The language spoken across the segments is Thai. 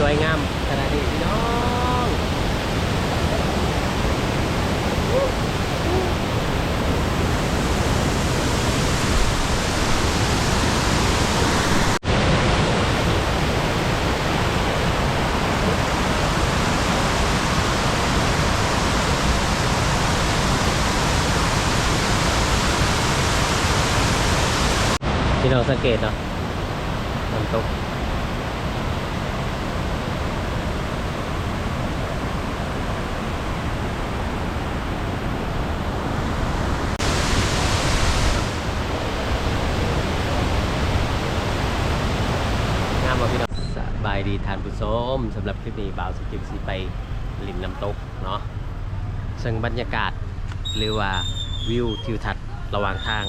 สวยงามขนาดนี้พี่น้องพี่น้องสังเกตเนาะน้ำตก งามมาพี่น้องสบายดีทานผู้ ชมสำหรับคลิปนี้บ่าวสกิมสีไปริมน้ำตกเนาะซึ่งบรรยากาศหรือว่าวิวทิวทัศน์ระหว่างทาง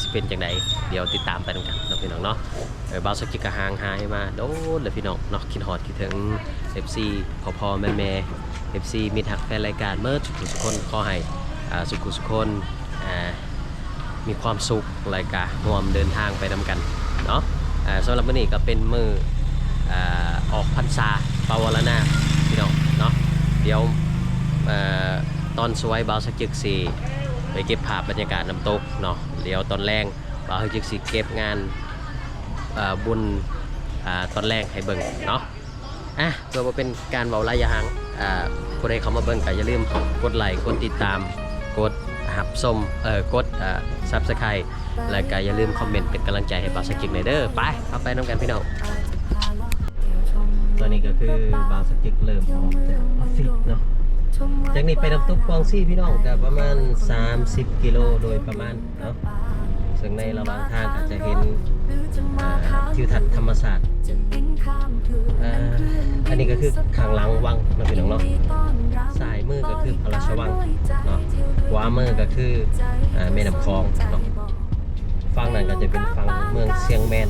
สิเป็นจังไดเดี๋ยวติดตามไปด้วยกันนะพี่น้องเนาะเออบ่าวสกิมกระหางหายมาโดนเลยพี่น้องเนาะคิดฮอดคิดถึง FC พ่อพอแม่แม่ FC มีทักแฟนรายการเมื่อทุกๆคนขอให้อ่าสุขุสุคนมีความสุขรายการรวมเดินทางไปนำกันเนาะสำหรับวันนี้ก็เป็นมืออ ออกพรรษาปาวรณาพี่น้องเนาะเดี๋ยวอ่าตอนสวยบาวสกจึกสีไปเก็บภาพบรรยากาศน้ำตกเนาะเดี๋ยวตอนแรงบาวสกจึกสีเก็บงานบุญอตอนแรกให้เบิ่งเนาะอะเพื่อว่าเป็นการเบาระยะห่างอ่าผู้ใดเข้ามาเบิ่งก็อย่าลืมกดไลค์กดติดตามกดหับส้มเอ่อกดซับสไครต์แล้วก็อย่าลืมคอมเมนต์เป็นกำลังใจให้บาวสกิกหน่อยเด้อไปเข้าไปน้ำกันพี่น้อง ตอนนี้ก็คือบาวสกิกเริ่มออกจากออฟฟิศเนาะจากนี้ไปน้ำตกกวางซี่พี่น้องก็ประมาณ 30 กิโลโดยประมาณเนาะซึ่งในระหว่างทางก็จะเห็นทิวทัศน์ธรรมศาสตร์อันนี้ก็คือข้างหลังวังนะพี่น้องเนาะสายมือก็คือพระราชวังเนาะขวามือก็คืออแม่น้ำคลองเนาะฝั่งนั้นก็จะเป็นฝั่งเมืองเชียงแมน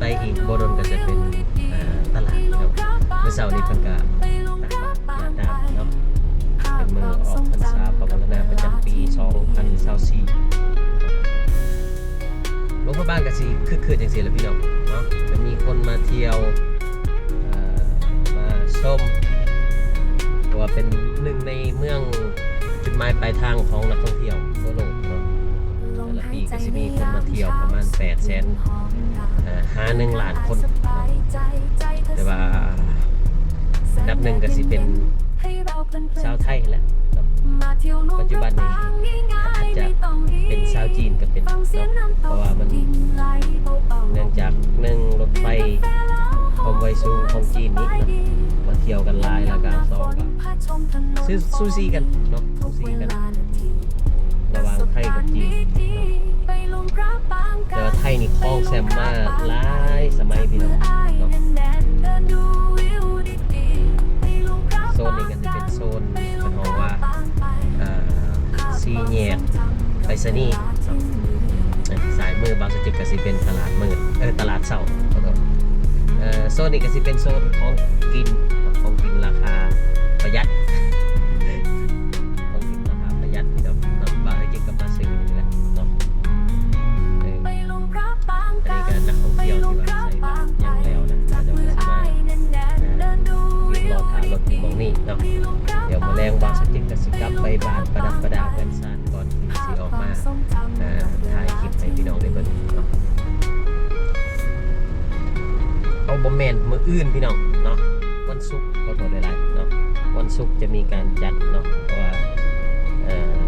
ไปอีกโบดนก็จะเป็นตลาดเนาะเมื่อเสาร์นี้เพิ่นก็ตักบาตรยาดามเนาะเป็นมือออกพรรษาปวารณาประจำปี2024หลวงพ่อบ้านก็สิคึกคืนจังซี่แหละพี่น้องเนาะจะมีคนมาเที่ยวมาชมเพราะว่าเป็นหนึ่งในเมืองจุดหมายปลายทางของนักท่องเที่ยวทั่วโลกเนาะแต่ละปีก็จะมีคนมาเที่ยวประมาณ8แสน ห้าหนึ่งล้านคนเนาะแต่ว่าอันดับหนึ่งก็สิเป็นชาวไทยแหละเนาะปัจจุบันนี้อาจจะเป็นชาวจีนก็เป็นเนาะเพราะว่ามันเนื่องจากหนึ่งรถไฟความไวสูงของจีนนี้เนาะมาเที่ยวกันหลายแล้วก็สองก็ซื้อซูซี่กันเนาะซูซี่กัน ระหว่างไทยกับจีนเนาะแต่ว่าไทยนี่คลองแซมมาหลายสมัยพี่น้องเนาะโซนนี้ก็จะเป็นโซนมันห้องว่าเอ่อซีแยกไปรษณีย์เนาะสายมือบางสจึกก็สิเป็นตลาดมืดเออตลาดเสาขอโทษเอ่อโซนนี้ก็สิเป็นโซนของกินของกินราคาประหยัด นี้เนาะเดี๋ยวมาแรงวางสติกกับสิกับไปบานประดับประดากันซานก่อนที่สิออกมาถ่ายคลิปให้พี่น้องได้เบิ่งเนาะเอาบอมแมนมืออื่นพี่น้องเนาะวันศุกร์ขอโทษหลายๆเนาะวันศุกร์จะมีการจัดเนาะเพราะว่าเอ่อ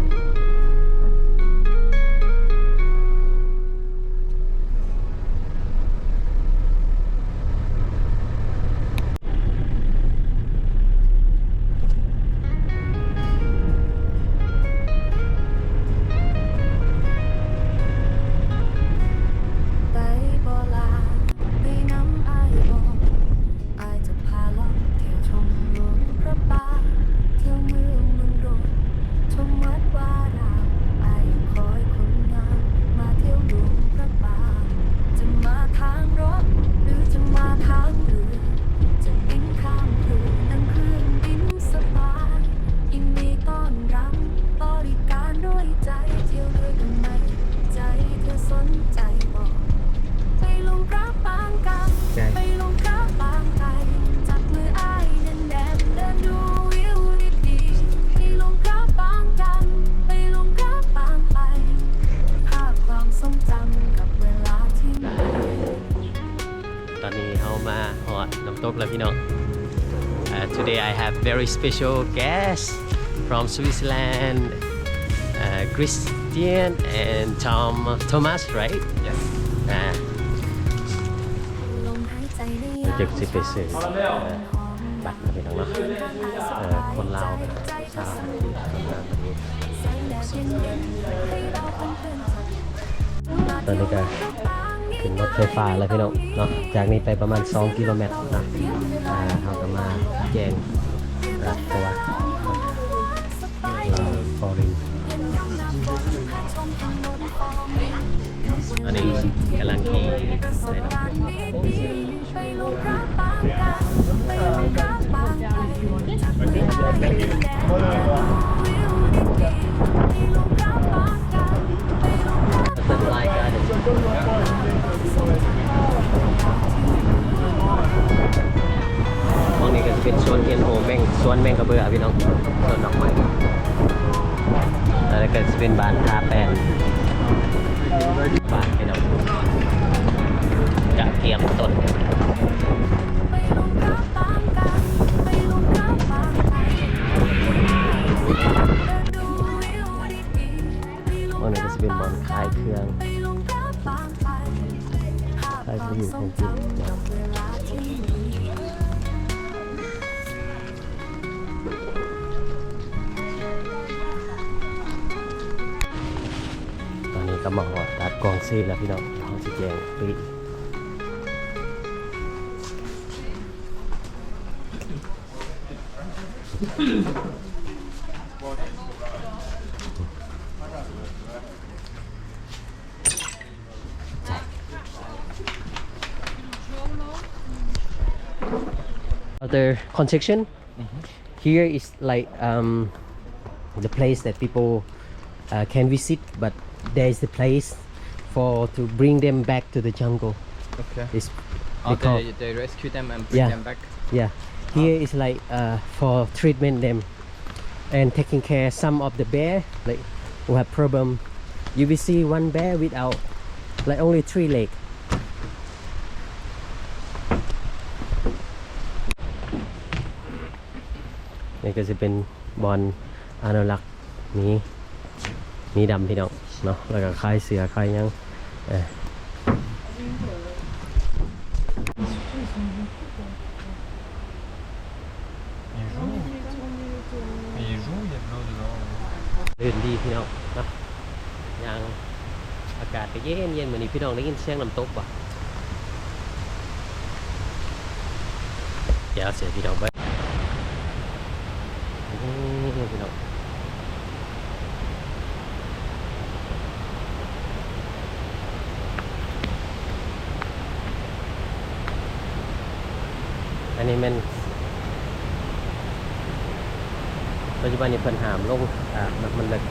have very special guest from Switzerland, uh, Christian and Tom Thomas, right? Yes. Uh, ลมหายใจในยามจะสิไปซื้อเอ่อบัตรนะพี่น้องเนาะเอ่อคนลาวกันนะชาวที่ทำงานแบบนี้แสงแดดเย็นๆให้เราเป็นเพื่อนกันตอนนี้ก็ขึ้นรถไฟฟ้าแล้วพี่น้องเนาะจากนี้ไปประมาณ 2 กิโลเมตรนะอ่าเขาก็มาแจ้ง ลำตัวฟอรินอันนี้กำลังขี่ไปเนาะไปลงรักาพความทรงจำกับเวลาที่ดีตอนนี้ก็มาหอดตัดกองซีแล้วพี่น้องท้องสีแจงปีอ Other construction here is like um, the place that people uh, can visit, but there is the place for to bring them back to the jungle. Okay. It's Oh, they they, rescue them and bring Yeah. them back. yeah. Here is like uh, for treatment them and taking care some of the bear like who have problem. You will see one bear without like only three leg. นี่ก็จะเป็นบอลอนุรักษ์หมีหมีดำพี่น้องเนาะแล้วก็คลายเสือคลายยังเออ Il joue. Il joue, il y a de l'eau dedans. ลื่นดีพี่น้องนะยังอากาศก็เย็นเย็นเหมือนนี้พี่น้องได้ยินเสียงน้ำตกบ่เดี๋ยวเสียพี่น้องไปนี่พี่น้องอันนี้มัน ปัจจุบันนี้เพิ่นหามลงอ่ามันมันเลิก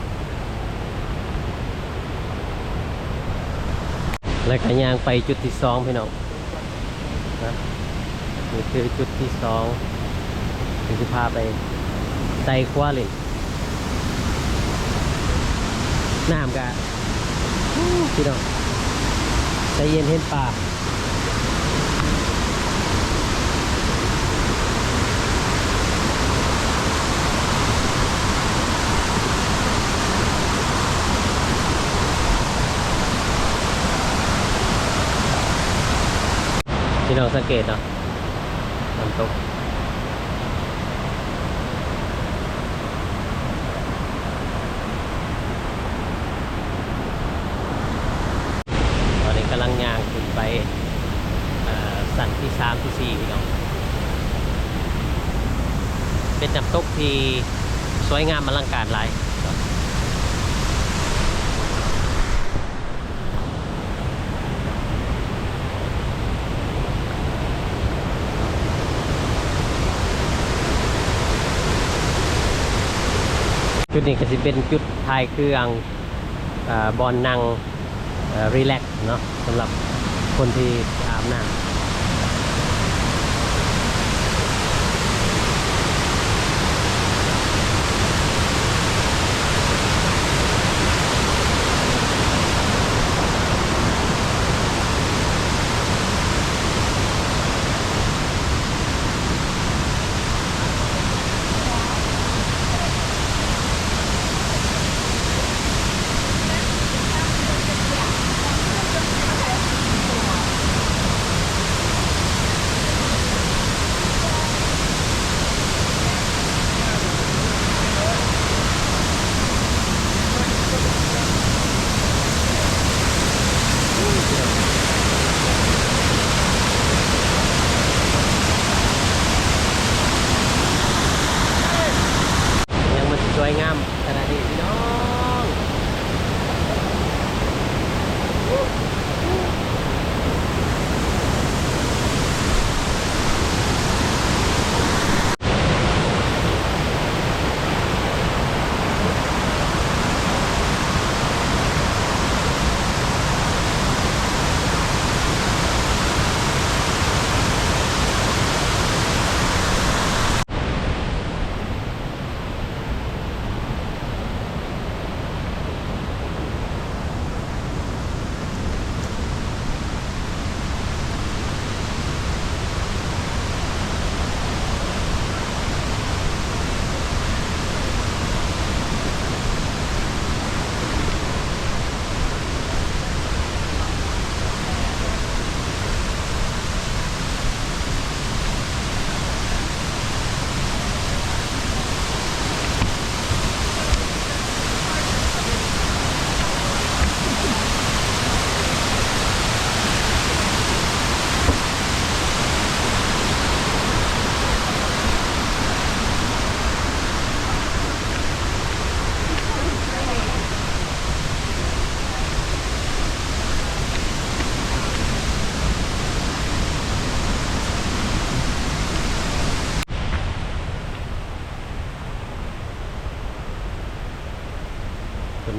แล้วก็ยางไปจุดที่สองพี่น้องนะนี่คือจุดที่สองที่จะพาไปไต่คว้าเลยน้ำกะพี่น้องใจเย็นเห็นป่า พี่น้องสังเกตเนาะน้ำตกตอนนี้กำลังย่างขึ้นไปเอ่นที่สามที่สี่พี่น้อง เป็นน้ำตกที่สวยงามอลังการหลาย จุดนี้ก็จะเป็นจุดถ่ายเครื่องอบอลนั่งรีแลกซ์เนาะสำหรับคนที่อาบน้ำ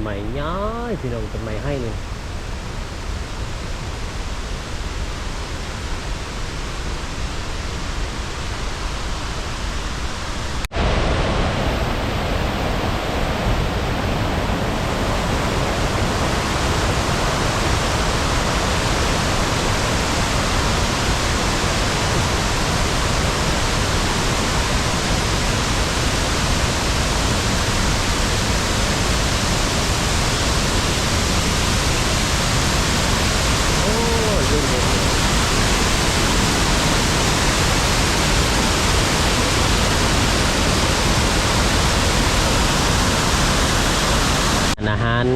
ไม้ย้ายพี่น้องต้นไม้ให้นี่ โอ้ยเรื่องเด็ดอาหาร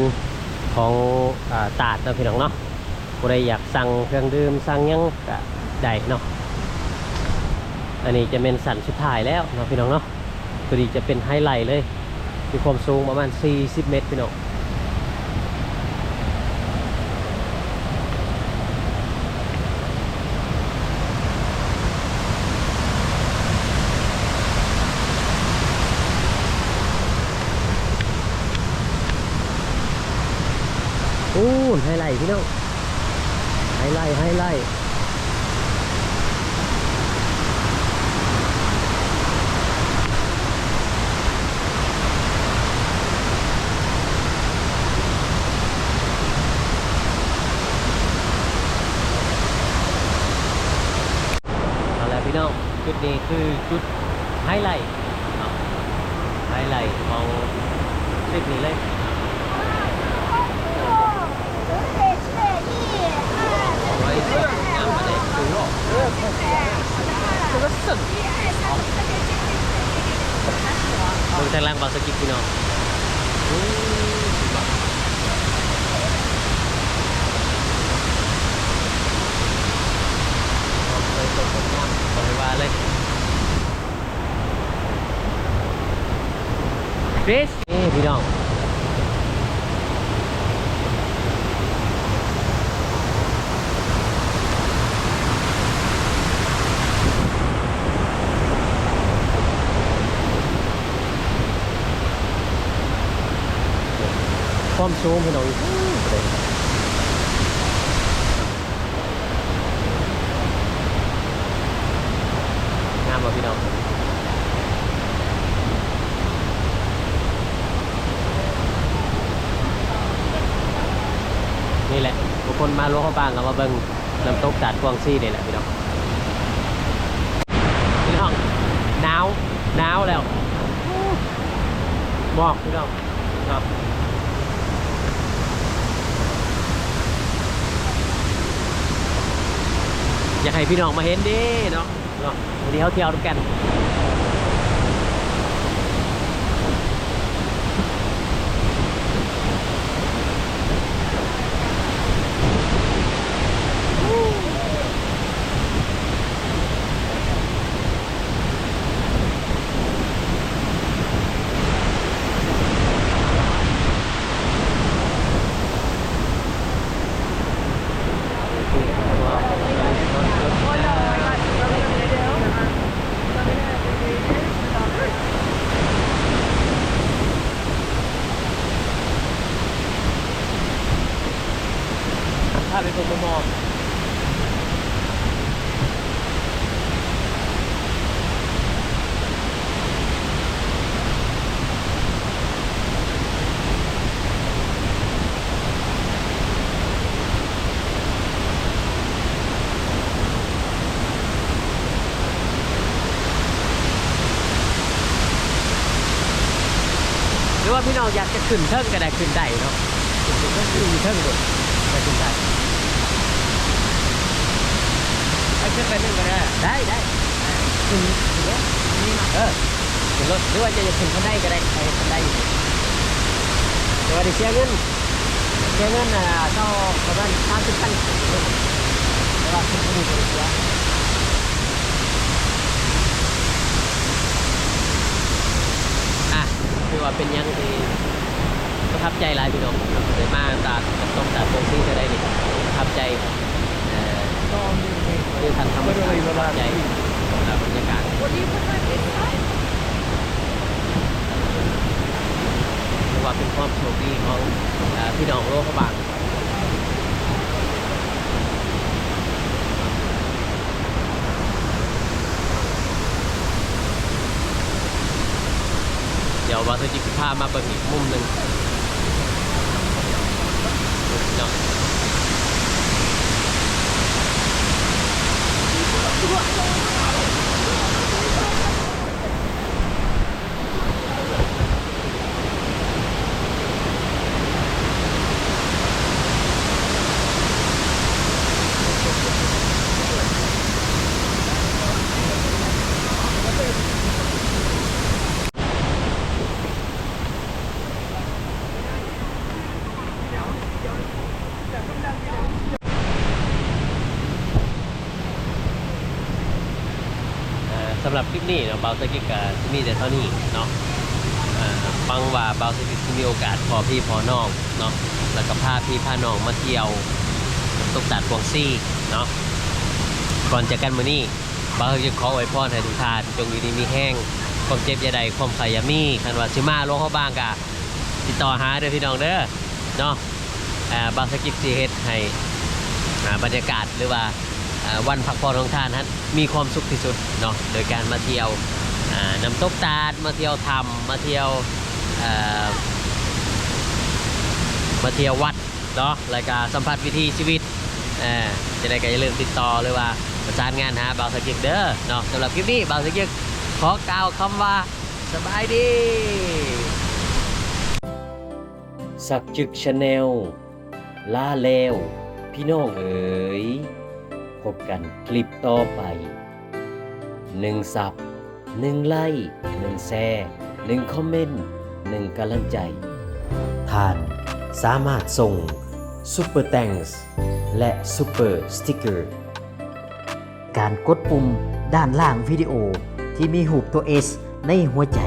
ของอา ตาดเนาะพี่น้องเนาะผู้ใดอยากสั่งเครื่องดื่มสั่งยังก็ได้เนาะอันนี้จะเป็นสันสุดท้ายแล้วเนาะพี่น้องเนาะตัวนี้จะเป็นไฮไลท์เลยมีความสูงประมาณ 40 เมตรพี่น้อง อู้ไฮไลท์พี่น้องไฮไลท์ไฮไลท์อาละพี่น้องจุดนี้คือจุดไฮไลท์ไฮไลท์ของทริปนี้เลยไว้สวยงามมาเลย มึงทางล่างบางสกิปพี่น้องบเว่าเลยเบสนี่พี่น้อง ความสูงพี่น้องงามป่พี่น้องนี่แหละทุกคนมาลวงเข้าบ้างกับมาเบิ่งน้ำตกตาดกวางซี่นี่แหละพี่น้องพี่น้องหนาวหนาวแล้วหมอกพี่น้องครับ อยากให้พี่น้องมาเห็นดิเนาะเนาะวันนี้เขาเที่ยวทุกัน ว่าพี่น้องอยากจะขึ้นเทิงก็ได้ขึ้นได้เนาะขึ้นเทิงบนก็ขึ้นได้ไอ้ขึ้นไปนึ่งก็ได้ได้ได้ขึ้นขึ้นเนี้ยนี่มาเออขึ้นรถหรือว่าจะจะขึ้นข้างในก็ได้ใครข้างในอยู่แต่ว่าได้เสียเงินเสียเงินอะเท่าประมาณสามสิบตันแต่ว่าขึ้นไม่ได้เสียอะคือ ว่าเป็นยังที่ประทับใจหลายพี่น้องเลยมาตาดต้มตาดโป่งที่จะได้ดิประทับใจเอ่อก็มีมีคือทันธรรมชาติประทับใจและบรรยากาศ What do you put on inside? ว่าเป็นความโชคดีของอ่าพี่น้องโลกเขาบาง ยวว่าจะจิบภาพมาเปิดอีกมุมหนึ่งเนาะ เอ่อสำหรับคลิป นี้เนาะเบาสกิกก็มีแต่เท่านี้เนาะฟังว่าเบาสกิกมีโอกาสพอพี่พอน้องเนาะแล้วก็พาพี่พาน้องมาเที่ยวตกตาดกวงซี่เนาะก่อนจากกันมือนี้เบาสกิกขออวยพรให้ทุกท่านจงอยู่ดีมีแห้งความเจ็บย่าใดความไข่อย่ามีคันว่าสิมาลงเข้าบ้างกะติดต่อหาเด้อพี่น้องเด้อเนาะบาสกิกสิเฮ็ดให้บรรยากาศหรือว่า วันพักผ่อนของท่านนั้นมีความสุขที่สุดเนาะโดยการมาเที่ยวน้ำตกตาดมาเที่ยวธรรมมาเที่ยวมาเที่ยววัดเนาะรายการสัมผัสวิถีชีวิตเอ่อจะได้ก็อย่าลืมติดต่อหรือว่าประสานงานหาบ่าวสกิกเด้อเนาะสำหรับคลิปนี้บ่าวสกิกขอกล่าวคำว่าสบายดีสักจึกชาแนลลาแล้วพี่น้องเอ๋ย พบกันคลิปต่อไปหนึ่งสับหนึ่งไลค์หนึ่งแชร์หนึ่งคอมเมนต์หนึ่งกำลังใจ ท่านสามารถส่งซุปเปอร์แตงส์และซุปเปอร์สติกเกอร์การกดปุ่มด้านล่างวิดีโอที่มีหูปตัว S ในหัวใจ